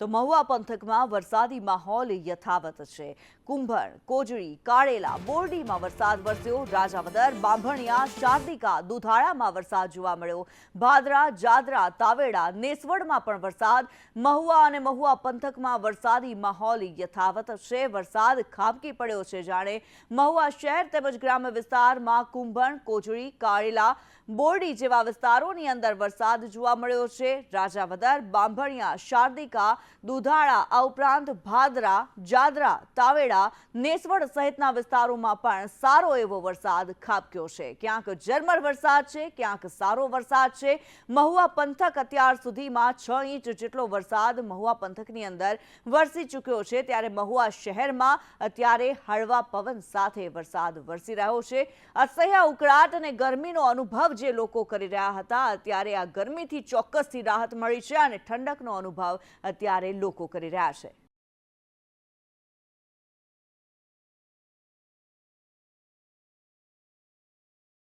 તો મહુવા પંથકમાં વરસાદી માહોલ યથાવત છે. કુંભણ કોજળી કાળેલા બોરડીમાં વરસાદ વરસ્યો. રાજાવદર, બાંભણિયા, શારદિકા, દુધાળામાં વરસાદ જોવા મળ્યો. ભાદરા, જાદરા, તાવેડા, નેસવડમાં પણ વરસાદ. મહુવા અને મહુવા પંથકમાં વરસાદી માહોલ યથાવત છે. વરસાદ ખાબકી પડ્યો છે જાણે. મહુવા શહેર તેમજ ગ્રામ્ય વિસ્તારમાં કુંભણ કોજળી કાળેલા બોરડી જેવા વિસ્તારોની અંદર વરસાદ જોવા મળ્યો છે. રાજાવદર, બાંભણિયા, શારદિકા દુધાળા, આ ઉપરાંત ભાદરા, જાદરા, તાવેડા, નેસવડ સહિતના વિસ્તારોમાં પણ સારો એવો વરસાદ ખાબક્યો છે. ક્યાંક ઝરમર વરસાદ છે, ક્યાંક સારો વરસાદ છે. મહુવા પંથક અત્યાર સુધીમાં છ ઇંચ જેટલો વરસાદ મહુવા પંથકની અંદર વરસી ચૂક્યો છે. ત્યારે મહુવા શહેરમાં અત્યારે હળવા પવન સાથે વરસાદ વરસી રહ્યો છે. અસહ્ય ઉકળાટ અને ગરમીનો અનુભવ જે લોકો કરી રહ્યા હતા, અત્યારે આ ગરમીથી ચોક્કસથી રાહત મળી છે અને ઠંડકનો અનુભવ અત્યારે લોકો કરી રહ્યા છે.